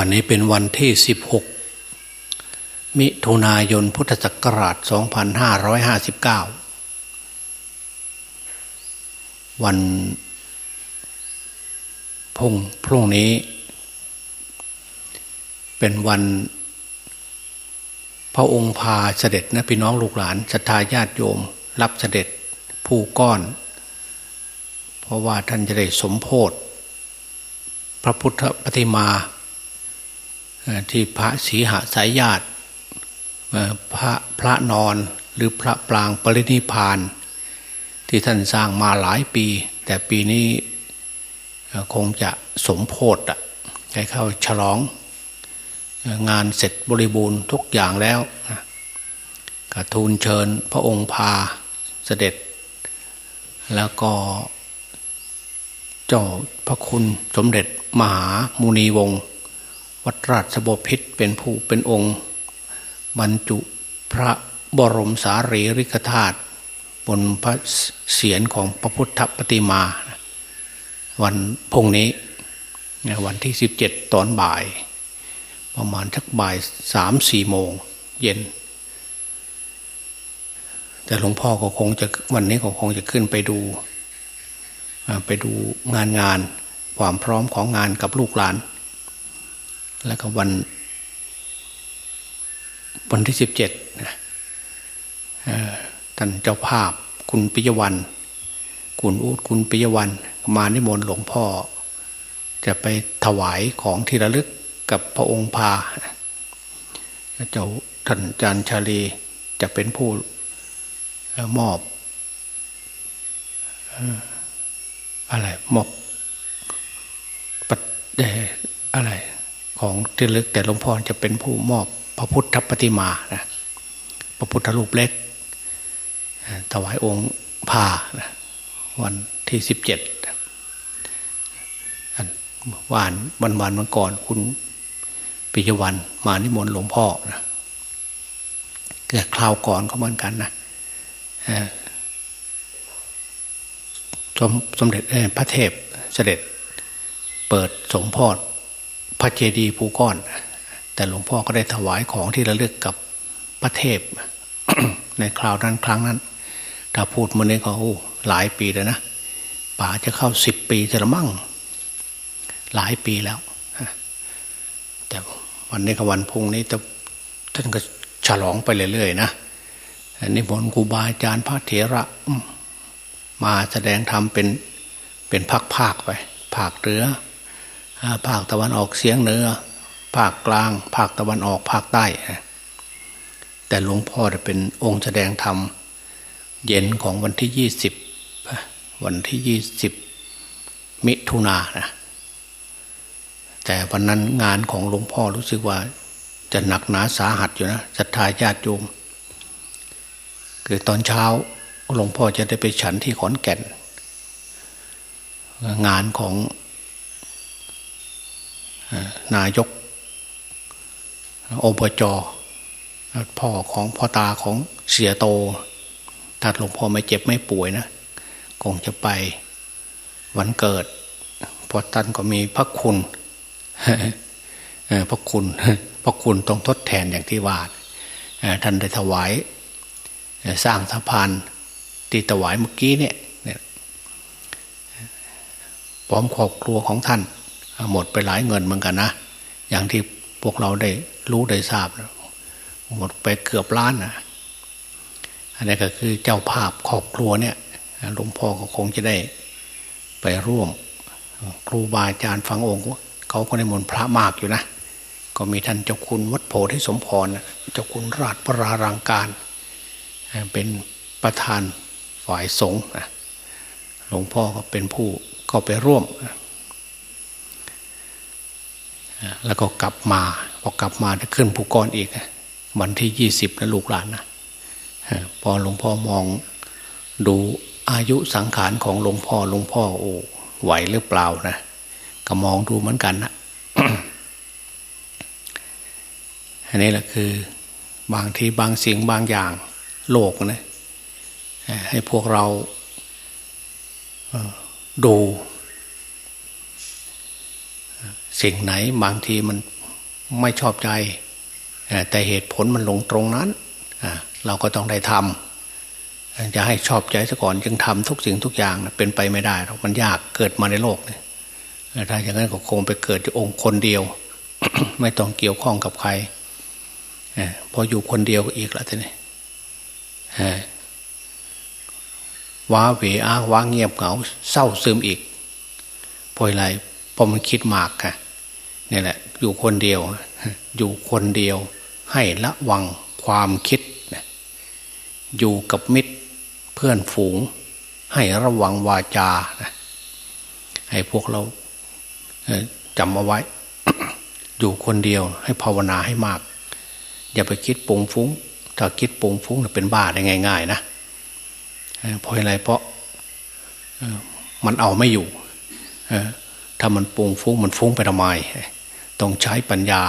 วันนี้เป็นวันที่ 16 มิถุนายนพุทธศักราช 2559 วันพุ่งพรุ่งนี้ เป็นวันพระองค์พาเสด็จนะพี่น้องลูกหลานศรัทธาญาติโยม รับเสด็จผู้ก้อน เพราะว่าท่านจะได้สมโพธพระพุทธปฏิมา ที่พระศีหสายญาติพระพระนอนหรือพระปรางปรินิพาน ที่ท่านสร้างมาหลายปี แต่ปีนี้คงจะสมโพธอะให้เข้าฉลอง งานเสร็จบริบูรณ์ทุกอย่างแล้วกระทูลเชิญพระองค์พาเสด็จ แล้วก็เจ้าพระคุณสมเด็จมหามุนีวงศ์ วัดราชบพิษเป็นผู้เป็นองค์ บรรจุพระบรมสารีริกธาตุบนพระเศียรของพระพุทธปฏิมา วันพงนี้วันที่สิบเจ็ดตอนบ่าย ประมาณทักบ่ายสามสี่โมงเย็น แต่หลวงพ่อก็คงจะวันนี้ก็คงจะขึ้นไปดู ไปดูงานงานความพร้อมของงานกับลูกหลาน แล้วก็วันวันที่สิบเจ็ดท่านเจ้าภาพคุณปิยวันคุณอูดคุณปิยวันมานิมนต์หลวงพ่อ จะไปถวายของที่ระลึกกับพระองค์พาเจ้าท่านจารย์ชาลีจะเป็นผู้มอบอะไรมอบปัดอะไร ของที่ลึกแต่หลวงพ่อจะเป็นผู้มอบพระพุทธปฏิมานะพระพุทธรูปเล็กถวายองค์พานะวันที่สิบเจ็ดวานวันวานวันก่อน คุณปิยวันมานิมนต์หลวงพ่อนะเกิดคราวก่อนก็เหมือนกันนะสมสมเด็จพระเทพเสด็จ เปิดสมพอด พระเจดีย์ภูก้อน แต่หลวงพ่อก็ได้ถวายของที่ระลึกกับพระเทพ ในคราวนั้นครั้งนั้น ถ้าพูดมาเนี่ยก็หลายปีแล้วนะป่าจะเข้าสิบปีจะละมั่งหลายปีแล้ว แต่วันนี้กับวันพุ่งนี้ท่านก็ฉลองไปเรื่อยๆนะนิมนต์ครูบาอาจารย์พระเถระ มาแสดงธรรมเป็นเป็นภาคๆไป ภาคเหนือ ภาคตะวันออกเสียงเหนือ ภาคกลาง ภาคตะวันออกภาคใต้ แต่หลวงพ่อจะเป็นองค์แสดงธรรม เย็นของวันที่ยี่สิบวันที่ยี่สิบมิถุนานะแต่วันนั้นงานของหลวงพ่อรู้สึกว่าจะหนักหนาสาหัสอยู่นะศรัทธาญาติโยมคือตอนเช้าหลวงพ่อจะได้ไปฉันที่ขอนแก่น งานของ นายกอบจพ่อของพ่อตาของเสียโตถ้าหลวงพ่อไม่เจ็บไม่ป่วยนะคงจะไปวันเกิดพอท่านก็มีพระคุณพระคุณพระคุณต้องทดแทนอย่างที่ว่าท่านได้ถวาย สร้างสะพานที่ถวายเมื่อกี้เนี่ยพร้อมครอบครัวของท่าน หมดไปหลายเงินเหมือนกันนะ อย่างที่พวกเราได้รู้ได้ทราบ หมดไปเกือบล้านนะอันนี้ก็คือเจ้าภาพครอบครัวเนี่ยหลวงพ่อก็คงจะได้ไปร่วม ครูบาอาจารย์ฟังองค์เขาก็ในมนพระมากอยู่นะ ก็มีท่านเจ้าคุณวัดโพธิสมพรเจ้าคุณราชปรารังการ เป็นประธานฝ่ายสงฆ์หลวงพ่อก็เป็นผู้ก็ไปร่วม แล้วก็กลับมาพอกลับมาจะขึ้นภูกรอีกวันที่ยี่สิบนะลูกหลานนะพอหลวงพ่อมองดูอายุสังขารของหลวงพ่อหลวงพ่อโอ้ไหวหรือเปล่านะก็มองดูเหมือนกันนะอันนี้แหละคือบางทีบางสิ่งบางอย่างโลกนะให้พวกเราดู สิ่งไหนบางทีมันไม่ชอบใจ แต่เหตุผลมันลงตรงนั้น เราก็ต้องได้ทำจะให้ชอบใจซะก่อนจึงทำทุกสิ่งทุกอย่างเป็นไปไม่ได้หรอกมันยากเกิดมาในโลกเนี่ยถ้าอย่างนั้นก็คงไปเกิดที่องค์คนเดียว ไม่ต้องเกี่ยวข้องกับใครพออยู่คนเดียวก็อีกแล้วทีนี้ว้าเหวอ้างว้าเงียบเหงาเศร้าซึมอีกเพราะอะไรเพราะมันคิดมากค่ะ นี่แหละ อยู่คนเดียว อยู่คนเดียว ให้ละวังความคิด อยู่กับมิตรเพื่อนฝูง ให้ระวังวาจา ให้พวกเราจำเอาไว้ อยู่คนเดียว ให้ภาวนาให้มาก อย่าไปคิดปุงฟุ้ง ถ้าคิดปุงฟุ้งเป็นบ้าได้ง่าย ๆ นะเพราะอะไรเพราะมันเอาไม่อยู่ถ้ามันปุงฟุ้งมันฟุ้งไปทำไม ต้องใช้ปัญญา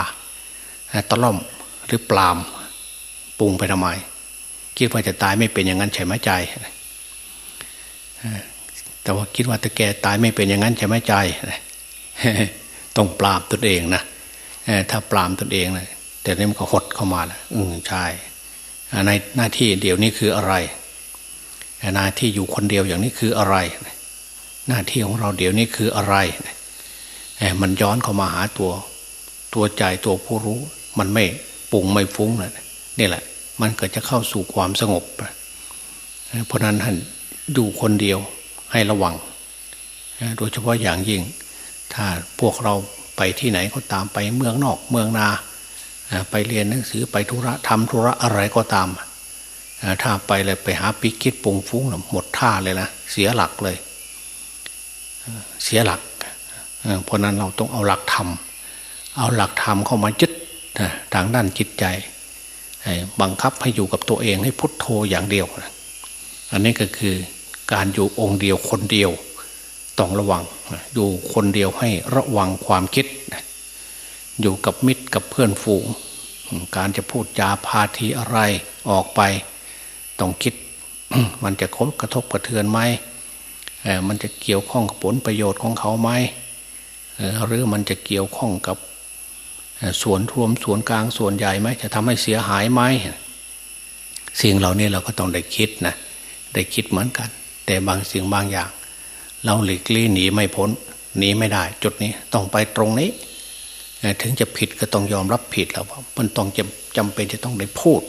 ตะล่อมหรือปลามปรุงไปทำไมคิดว่าจะตายไม่เป็นอย่างนั้นใช่ไหมใจแต่ว่าคิดว่าตะแกตายไม่เป็นอย่างนั้นใช่ไหมใจต้องปรามตนเองนะถ้าปรามตนเองนะแต่นี่มันก็หดเข้ามาแล้วอืมใช่ในหน้าที่เดี๋ยวนี้คืออะไรหน้าที่อยู่คนเดียวอย่างนี้คืออะไร หน้าที่ของเราเดี๋ยวนี้คืออะไรมันย้อนเข้ามาหาตัว ตัวใจตัวผู้รู้ มันไม่ปุ่งไม่ฟุ้งเลยนี่แหละ มันเก็จะเข้าสู่ความสงบ เพราะนั้นท่านอยู่คนเดียวให้ระวัง โดยเฉพาะอย่างยิ่ง ถ้าพวกเราไปที่ไหนก็ตามไปเมืองนอกเมืองนา ไปเรียนหนังสือไปธุระทำธุระอะไรก็ตาม ถ้าไปเลยไปหาปิคิดปุงฟุ้งหมดท่าเลยนะเสียหลักเลย เสียหลักเพราะนั้นเราต้องเอาหลักธรรมเเอาหลักธรรมเข้ามายึดทางด้านจิตใจ บังคับให้อยู่กับตัวเองให้พุทโธอย่างเดียว อันนี้ก็คือการอยู่องค์เดียวคนเดียวต้องระวัง อยู่คนเดียวให้ระวังความคิด อยู่กับมิตรกับเพื่อนฝูง การจะพูดจาพาทีอะไรออกไป ต้องคิด มันจะกระทบกระเทือนไหมมันจะเกี่ยวข้องกับผลประโยชน์ของเขาไหมหรือมันจะเกี่ยวข้องกับ ส่วนรวมส่วนกลางส่วนใหญ่ไหมจะทำให้เสียหายไหมสิ่งเหล่านี้เราก็ต้องได้คิดนะได้คิดเหมือนกัน แต่บางสิ่งบางอย่าง เราหลีกลี่หนีไม่พ้นหนีไม่ได้ จุดนี้ต้องไปตรงนี้ ถึงจะผิดก็ต้องยอมรับผิดแล้วมันต้องจำจำเป็นจะต้องได้พูด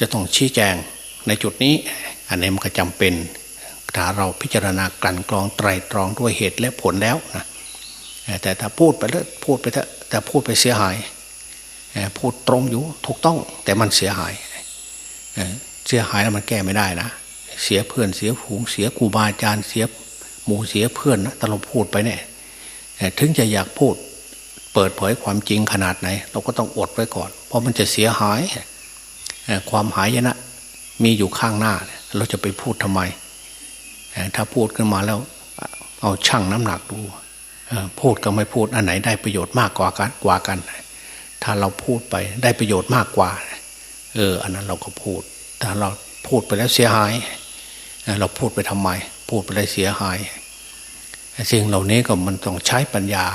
จะต้องชี้แจงในจุดนี้ อันนี้มันก็จำเป็นถ้าเราพิจารณากลั่นกรองไตรตรองด้วยเหตุและผลแล้วนะ แต่ถ้าพูดไปแล้วพูดไปเถอะแต่พูดไปเสียหาย พูดตรงอยู่ถูกต้องแต่มันเสียหาย เสียหายแล้วมันแก้ไม่ได้นะ เสียเพื่อนเสียผูงเสียครูบาอาจารย์เสียหมู่เสียเพื่อนนะต่เราพูดไปเนี่ยถึงจะอยากพูดเปิดเผยความจริงขนาดไหน เราก็ต้องอดไว้ก่อน เพราะมันจะเสียหาย ความหายนะมีอยู่ข้างหน้า เราจะไปพูดทำไม ถ้าพูดขึ้นมาแล้ว เอาชั่งน้ำหนักดู พูดกับไม่พูดอันไหนได้ประโยชน์มากกว่ากันกว่ากัน ถ้าเราพูดไปได้ประโยชน์มากกว่า เออ อันนั้นเราก็พูดถ้าเราพูดไปแล้วเสียหาย เราพูดไปทำไม พูดไปแล้วเสียหายสิ่งเหล่านี้ก็มันต้องใช้ปัญญา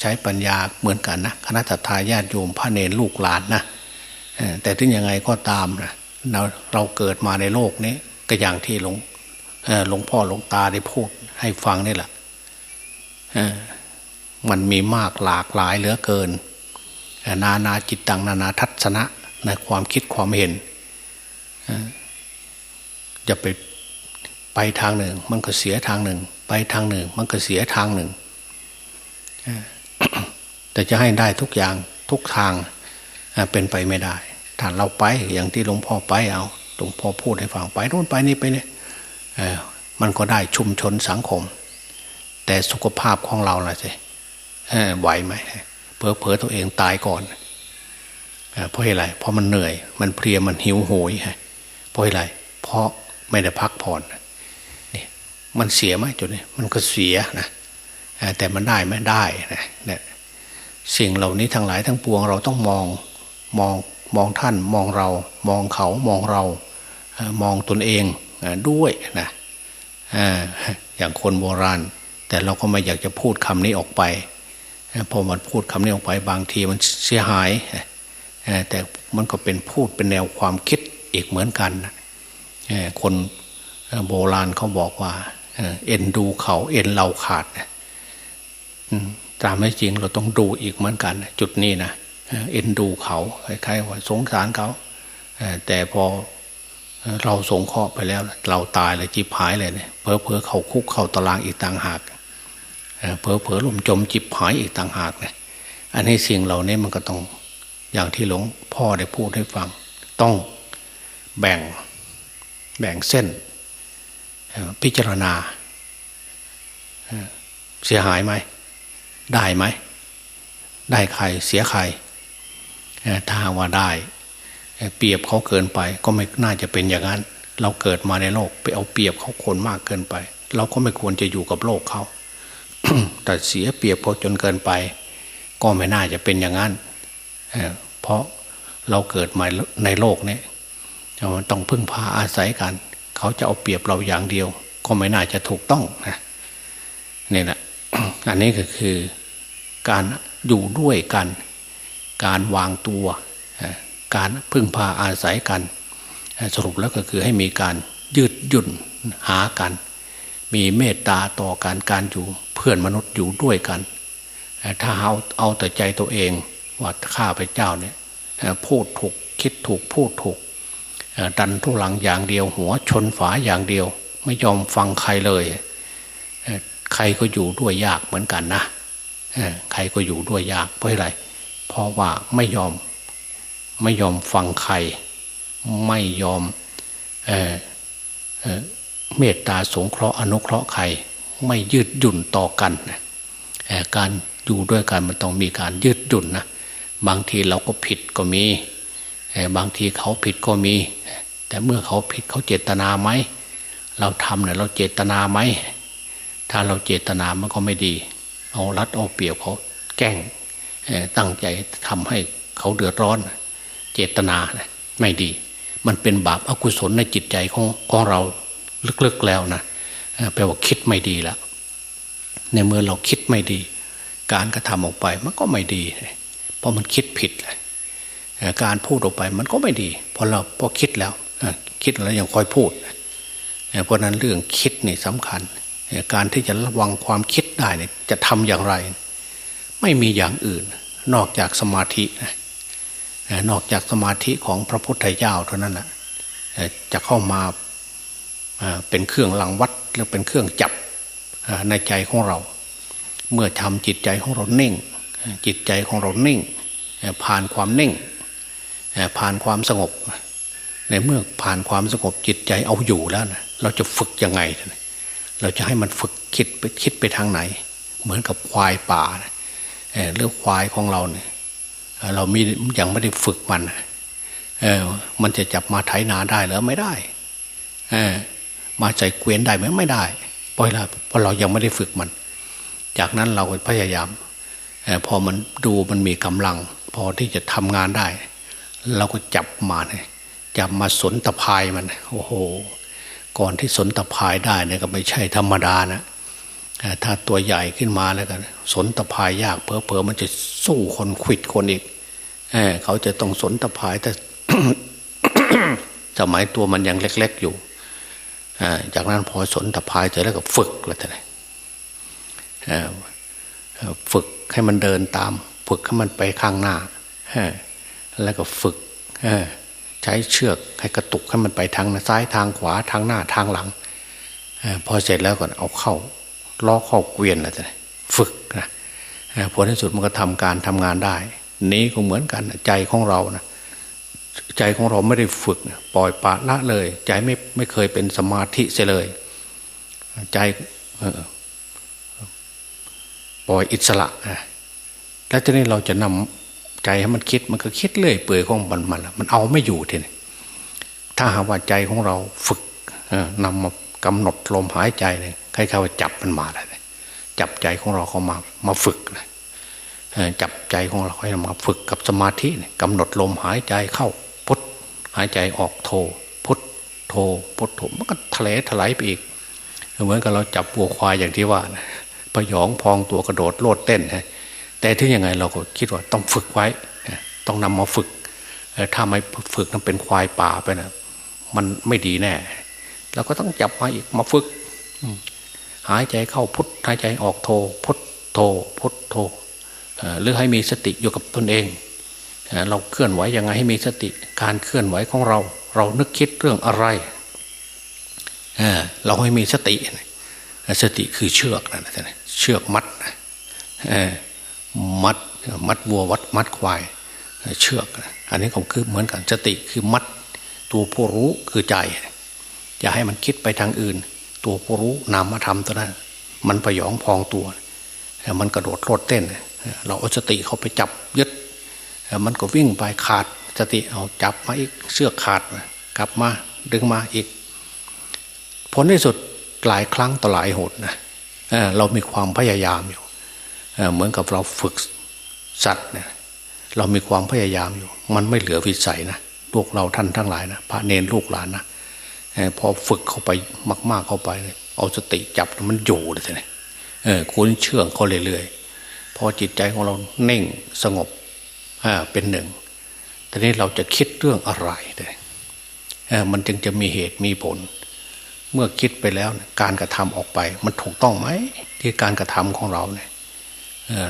ใช้ปัญญาเหมือนกันนะคณะทาญาติโยมพระเนรลูกหลานนะแต่ถึงยังไงก็ตามนะเราเราเกิดมาในโลกนี้ก็อย่างที่หลวงหลวงพ่อหลวงตาได้พูดให้ฟังนี่แหละ มันมีมากหลากหลายเหลือเกิน นานาจิตตังนานาทัศนะในความคิดความเห็นจะไปไปทางหนึ่ง มันก็เสียทางหนึ่ง ไปทางหนึ่ง มันก็เสียทางหนึ่งแต่จะให้ได้ทุกอย่างทุกทางเป็นไปไม่ได้ถ้าเราไปอย่างที่หลวงพ่อไปเอาหลวงพ่อพูดให้ฟังไปโน่นไปนี่ไปเนี่ยมันก็ได้ชุมชนสังคม แต่สุขภาพของเราล่ะสิไหวไหมเพอเพอตัวเองตายก่อนเพราะอะไรเพราะมันเหนื่อย มันเพลียมันหิวโหยเพราะอะไรเพราะไม่ได้พักผ่อนนี่มันเสียไหมจุดนี้มันก็เสียนะแต่มันได้ไหมได้นะเนี่ยสิ่งเหล่านี้ทั้งหลายทั้งปวงเราต้องมองมองมองท่านมองเรา มองเขามองเรา มองตนเองด้วยนะอย่างคนโบราณ แต่เราก็ไม่อยากจะพูดคำนี้ออกไปพอมันพูดคำนี้ออกไปบางทีมันเสียหาย แต่มันก็เป็นพูดเป็นแนวความคิดอีกเหมือนกัน คนโบราณเขาบอกว่า เอ็นดูเขาเอ็นเราขาดตามไม่จริงเราต้องดูอีกเหมือนกัน จุดนี้นะเอ็นดูเขาใครๆว่าสงสารเขาแต่พอเราสงเคราะห์ไปแล้ว เราตายเลยจีบหายเลยเนี่ยเพอเพอเขาคุกเข้าตารางอีกต่างหาก เพอเพอลมจมจิบหายอีกต่างหากเนี่ยอันนี้สิ่งเหล่านี้มันก็ต้องอย่างที่หลวงพ่อได้พูดให้ฟัง ต้องแบ่งแบ่งเส้น พิจารณา เสียหายไหม ได้ไหม ได้ใครเสียใคร ถ้าว่าได้ เปรียบเขาเกินไป ก็ไม่น่าจะเป็นอย่างนั้น เราเกิดมาในโลก ไปเอาเปรียบเขาคนมากเกินไป เราก็ไม่ควรจะอยู่กับโลกเขา แต่เสียเปรียบเขาจนเกินไป ก็ไม่น่าจะเป็นอย่างนั้นเพราะเราเกิดมาในโลกนี้มันต้องพึ่งพาอาศัยกัน เขาจะเอาเปรียบเราอย่างเดียว ก็ไม่น่าจะถูกต้องนะนี่แหละอันนี้ก็คือการอยู่ด้วยกัน การวางตัว การพึ่งพาอาศัยกัน สรุปแล้วก็คือให้มีการยืดหยุ่นหากัน มีเมตตาต่อการการอยู่เพื่อนมนุษย์อยู่ด้วยกัน ถ้าเอาเอาแต่ใจตัวเองว่าข้าพเจ้าเนี่ยพูดถูกคิดถูกพูดถูก ดันทุลังอย่างเดียว หัวชนฝาอย่างเดียว ไม่ยอมฟังใครเลย ใครก็อยู่ด้วยยากเหมือนกันนะใครก็อยู่ด้วยยากเพราะอะไร เพราะว่าไม่ยอมไม่ยอมฟังใคร ไม่ยอม เมตตาสงเคราะห์อนุเคราะห์ใครไม่ยืดหยุ่นต่อกันการอยู่ด้วยกันมันต้องมีการยืดหยุ่นนะบางทีเราก็ผิดก็มีบางทีเขาผิดก็มี แต่เมื่อเขาผิดเขาเจตนาไหมเราทำเนี่ยเราเจตนาไหมถ้าเราเจตนามันก็ไม่ดี เอารัดเอาเปรียบเขาแกล้งตั้งใจทำให้เขาเดือดร้อน เจตนาไม่ดี มันเป็นบาปอากุศลในจิตใจของของเรา ลึกๆแล้วนะแปลว่าคิดไม่ดีแล้ว ในเมื่อเราคิดไม่ดี การกระทำออกไปมันก็ไม่ดี เพราะมันคิดผิดการพูดออกไปมันก็ไม่ดีพราะเราพอคิดแล้วคิดแล้วยังคอยพูดเพราะนั้นเรื่องคิดนี่สำคัญ การที่จะระวังความคิดได้เนี่ยจะทำอย่างไร ไม่มีอย่างอื่น นอกจากสมาธินอกจากสมาธิของพระพุทธเจ้าเท่านั้นแหละจะเข้ามา เป็นเครื่องหลังวัดหรือเป็นเครื่องจับในใจของเรา เมื่อทำจิตใจของเราเน่ง จิตใจของเราเน่ง ผ่านความเน่ง ผ่านความสงบ ในเมื่อผ่านความสงบจิตใจเอาอยู่แล้วนะเราจะฝึกยังไง เราจะให้มันฝึกคิดไปคิดไปทางไหน เหมือนกับควายป่าเรื่องควายของเราเนี่ยเรามียังไม่ได้ฝึกมันเออมันจะจับมาไถนาได้หรือไม่ได้ เออ มาใจเกวียนได้ไหมไม่ได้เพราะอะไรเพราะเรายังไม่ได้ฝึกมัน จากนั้นเราพยายามพอมันดูมันมีกำลัง พอที่จะทำงานได้ เราก็จับมาเนี่ยจับมาสนตะพายมัน โอ้โห ก่อนที่สนตะพายได้เนี่ยก็ไม่ใช่ธรรมดานะถ้าตัวใหญ่ขึ้นมาแล้วกันสนตะพายยากเพอเพอมันจะสู้คนขิดคนอีกเเขาจะต้องสนตะพายแต่สมัยตัวมันยังเล็ก ๆอยู่ จากนั้นพอสนตะพายเสร็จแล้วก็ฝึกแล้วแต่ฝึกให้มันเดินตาม ฝึกให้มันไปข้างหน้าแล้วก็ฝึกใช้เชือกให้กระตุกให้มันไปทางซ้ายทางขวาทางหน้าทางหลังพอเสร็จแล้วก็เอาเข้าล้อเข้าเกวียนแล้วจะฝึกนะผลที่สุดมันก็ทำการทำงานได้ นี้ก็เหมือนกันใจของเรานะ ใจของเราไม่ได้ฝึกปล่อยปละละเลย ใจไม่ไม่เคยเป็นสมาธิเสียเลย ใจปล่อยอิสระแล้วทีนี้เราจะนำใจให้มันคิดมันก็คิดเรื่อยเปื่อยของมันมันมันเอาไม่อยู่ทีนี้ถ้าหากว่าใจของเราฝึกนำมากำหนดลมหายใจเนี่ยใครเขาจับมันมาเลยจับใจของเราเข้ามามาฝึกนะ จับใจของเราให้มาฝึกกับสมาธิเนี่ยกำหนดลมหายใจเข้าพุทหายใจออกโท พุทโทพุทโทมันก็ทะเลถลายไปอีกเหมือนกับเราจับวัวควายอย่างที่ว่านะพยองพองตัวกระโดดโลดเต้นฮะแต่ถึงยังไงเราก็คิดว่าต้องฝึกไว้ ต้องนำมาฝึก ถ้าไม่ฝึกนั้นเป็นควายป่าไปนะมันไม่ดีแน่เราก็ต้องจับมาอีกมาฝึกหายใจเข้าพุทหายใจออกโทพุทโทพุทโท หรือให้มีสติอยู่กับตนเอง เราเคลื่อนไหวยังไงให้มีสติการเคลื่อนไหวของเรา เรานึกคิดเรื่องอะไรเราให้มีสติ สติคือเชือกนะเชือกมัดมัดมัดวัววัดมัดควาย เชือก อันนี้ก็คือเหมือนกันสติคือมัด ตัวผู้รู้คือใจ อย่าให้มันคิดไปทางอื่น ตัวผู้รู้นามธรรมตัวนั้นมันประยองพองตัว มันกระโดดโลดเต้น เราเอาสติเขาไปจับยึดมันก็วิ่งไปขาดสติเอาจับมาอีกเสื้อขาดกลับมาดึงมาอีก ผลที่สุดหลายครั้งต่อหลายหนนะเรามีความพยายามอยู่เหมือนกับเราฝึกสัตว์เนี่ยเรามีความพยายามอยู่ มันไม่เหลือวิสัยนะลูกเราท่านทั้งหลายนะพระเนรลูกหลานนะพอฝึกเข้าไปมาก ๆเข้าไป เอาสติจับมันอยู่เลยทีนี้คุ้นเชื่องเขาเรื่อยๆ พอจิตใจของเราเน่งสงบอ่าเป็นหนึ่งทีนี้เราจะคิดเรื่องอะไรเลยมันจึงจะมีเหตุมีผล เมื่อคิดไปแล้วการกระทำออกไป มันถูกต้องไหมที่การกระทำของเราเนี่ย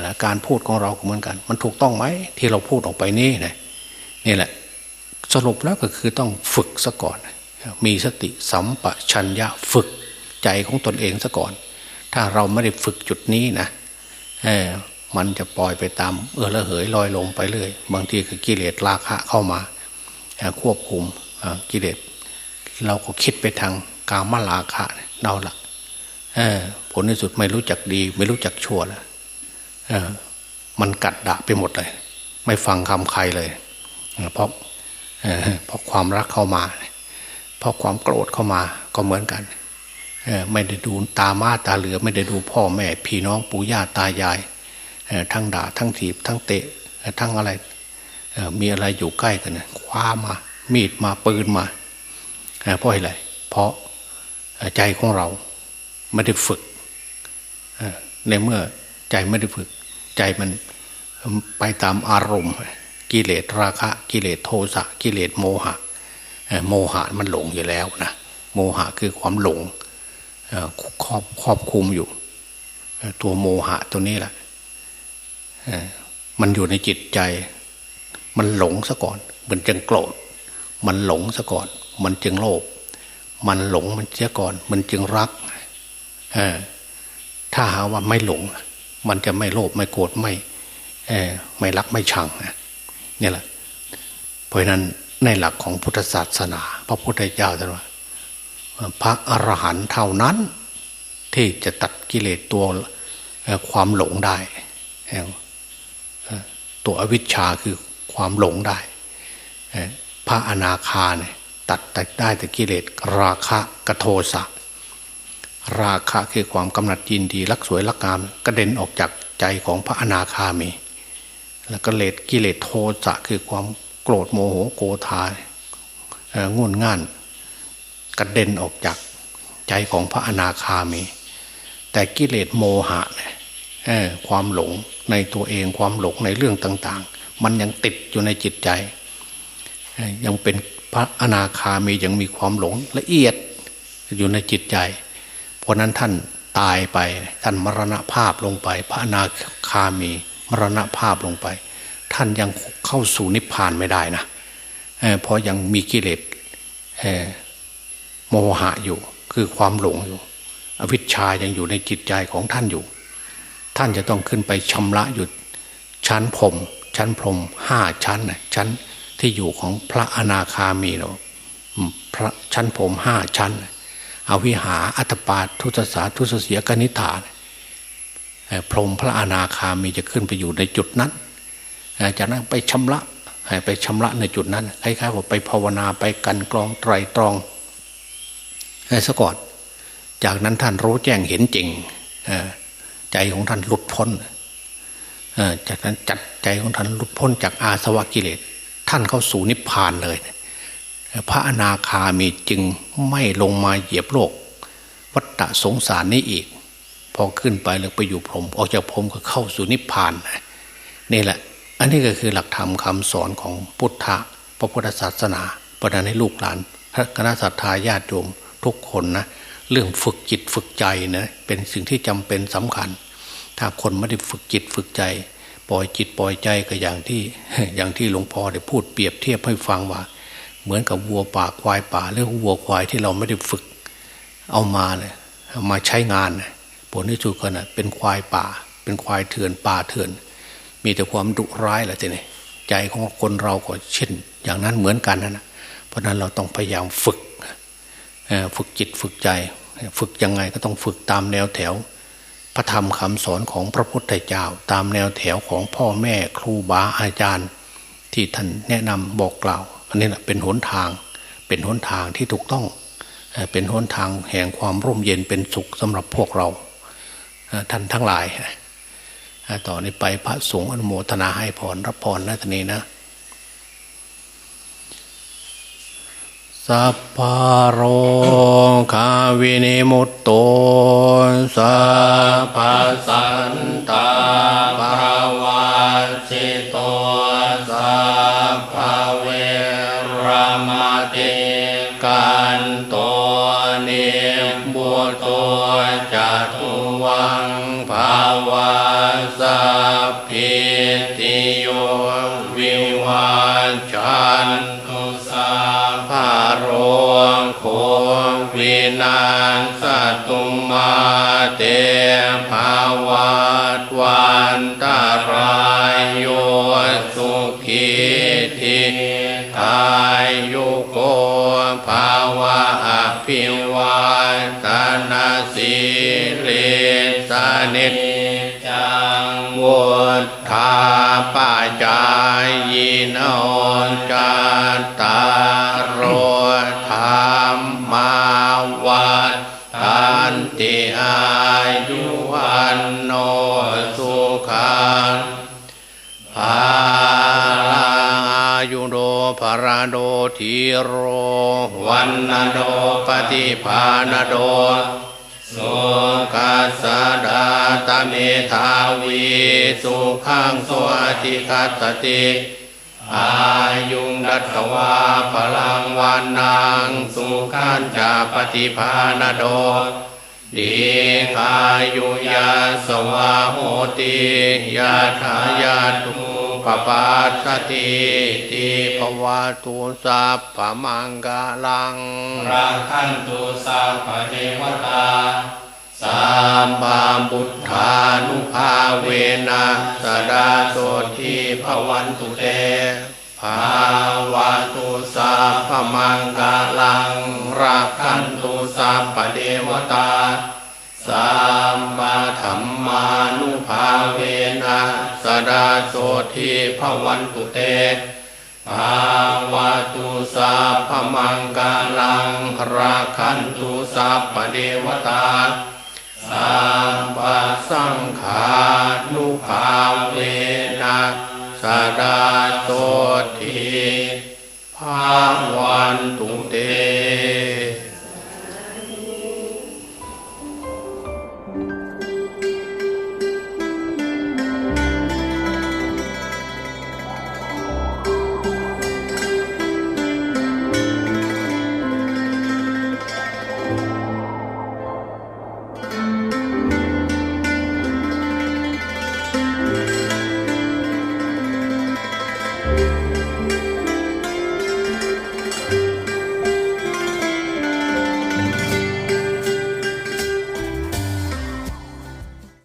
และการพูดของเราเหมือนกัน มันถูกต้องไหมที่เราพูดออกไปนี่นะนี่แหละ สรุปแล้วก็คือต้องฝึกซะก่อน มีสติสัมปชัญญะฝึกใจของตนเองซะก่อน ถ้าเราไม่ได้ฝึกจุดนี้นะเออ มันจะปล่อยไปตาม เออละเหยลอยลงไปเรื่อยบางทีคือกิเลสราคะเข้ามาควบคุมกิเลสเราก็คิดไปทางกามราคะเราละผลที่สุดไม่รู้จักดี ไม่รู้จักชั่วแล้วมันกัดดะไปหมดเลย ไม่ฟังคำใครเลยเพราะเพราะความรักเข้ามา เพราะความโกรธเข้ามาก็เหมือนกันไม่ได้ดูตามาตาเหลือ ไม่ได้ดูพ่อแม่ พี่น้องปู่ย่าตายาย ทั้งด่าทั้งถีบทั้งเตะทั้งอะไรมีอะไรอยู่ใกล้กันคว้ามา มีดมาปืนมาเพราะอะไรเพราะใจของเราไม่ได้ฝึกในเมื่อใจไม่ได้ฝึก ใจมันไปตามอารมณ์ กิเลสราคะกิเลสโทสะกิเลสโมหะโมหะมันหลงอยู่แล้วนะโมหะคือความหลงครอบครอบคุมอยู่ ตัวโมหะตัวนี้แหละ มันอยู่ในจิตใจ มันหลงซะก่อน มันจึงโกรธ มันหลงซะก่อน มันจึงโลภ มันหลงมันเสียก่อน มันจึงรัก ถ้าหาว่าไม่หลง มันจะไม่โลภไม่โกรธไม่ไม่รักไม่ชังนี่แหละ เพราะนั้นในหลักของพุทธศาสนา พระพุทธเจ้าตรัสว่าพระอรหันต์เท่านั้น ที่จะตัดกิเลสตัวความหลงได้ ตัวอวิชชาคือความหลงได้ พระอนาคาเนี่ยตัดแต่ได้แต่กิเลสราคะกโทสะ ราคะคือความกำหนัดยินดีรักสวยรักงามกระเด็นออกจากใจของพระอนาคามี แล้วก็เลดกิเลสโทสะคือความโกรธโมโหโกธางุนง่านกระเด็นออกจากใจของพระอนาคามี แต่กิเลสโมหะเนี่ย ความหลงในตัวเองความหลงในเรื่องต่าง ๆ มันยังติดอยู่ในจิตใจ ยังเป็นพระอนาคามียังมีความหลงละเอียดอยู่ในจิตใจ เพราะนั้นท่านตายไปท่านมรณภาพลงไป พระนาคามีมรณภาพลงไป ท่านยังเข้าสู่นิพพานไม่ได้นะเพราะยังมีกิเลสโมหะอยู่ คือความหลงอยู่ อวิชชายังอยู่ในจิตใจของท่านอยู่ ท่านจะต้องขึ้นไปชำระหยุดชั้นพรมชั้นพรมห้าชั้นชั้นที่อยู่ของพระอนาคามีเราพระชั้นพรมห้าชั้นอวิหาอัตปาทุตสาทุสเสียกนิฐานพรมพระอนาคามีจะขึ้นไปอยู่ในจุดนั้นจากนั้นไปชำระไปชำระในจุดนั้นคล้ายๆว่าไปภาวนาไปกันกรองไตรตรองให้สกอดจากนั้นท่านรู้แจ้งเห็นจริง ใจของท่านหลุดพ้นจากนั้นจัดใจของท่านหลุดพ้นจากอาสวะกิเลส ท่านเข้าสู่นิพพานเลย พระอนาคามีจึงไม่ลงมาเหยียบโลก วัฏสงสารนี้อีก พอขึ้นไปแล้วไปอยู่พรมออกจากพรมก็เข้าสู่นิพพานนี่แหละ อันนี้ก็คือหลักธรรมคำสอนของพุทธะพระพุทธศาสนาประดานให้ลูกหลานพระคณะสัตยาญาติโยมทุกคนนะ เรื่องฝึกจิตฝึกใจนะเป็นสิ่งที่จำเป็นสำคัญ ถ้าคนไม่ได้ฝึกจิตฝึกใจ ปล่อยจิตปล่อยใจก็อย่างที่อย่างที่หลวงพ่อได้พูดเปรียบเทียบให้ฟังว่า เหมือนกับวัวป่าควายป่าหรือวัวควายที่เราไม่ได้ฝึกเอามาเลยเอามาใช้งานผลที่สุดก็นะเป็นควายป่า เป็นควายเถื่อนป่าเถื่อน มีแต่ความดุร้ายแหละทีนี้ใจของคนเราก็เช่น อย่างนั้นเหมือนกันนะนะเพราะนั้นเราต้องพยายามฝึก ฝึกจิตฝึกใจ ฝึกยังไงก็ต้องฝึกตามแนวแถว พระธรรมคำสอนของพระพุทธเจ้า ตามแนวแถวของพ่อแม่ครูบาอาจารย์ ที่ท่านแนะนำบอกกล่าว อันนี้แหละเป็นหนทาง เป็นหนทางที่ถูกต้องเป็นหนทางแห่งความร่มเย็นเป็นสุขสำหรับพวกเราท่านทั้งหลายต่อนนี้ไปพระสงฆ์อนุโมทนาให้พรรับพรนะท่านนี้นะ สัพพะโรคาวินิมุตโตสัพพสันตาภาวาสิโตสัพพเวรมติกันโต นาสตุมาเตภาวะวันตารายโยสุขีทิทายโยโกภาวะอภิวาตนาสิริสานิจจังวุฒาปจายโนจตา อายุวันโนสุขังภาลังอายุโดภารโดทีโร วันนโดปฏิภาณโดสุขัสสดาตเมธาวีสุขังสวัติคัตติอายุงดัตวาพลังวันนางสุขันจาปฏิภาณโด ดีกายุยาสวาโหติยาทายาตุปปาสติติภวาตุสัพพมังกาลังรักขันตุสัพพเทวตาสัมบาบุทธานุภาเวนะสดาโสทีภวันตุเต ภาวะตุสัพพมังกาลังรักขันตุสัพพเทวตาสัมมาธรรมานุภาเวนะสดาโสทีภวันตุเตภาวะตุสัพพมังกาลังราคันตุสัพพเทวตาสัมปสังขานุภาเวนะสดา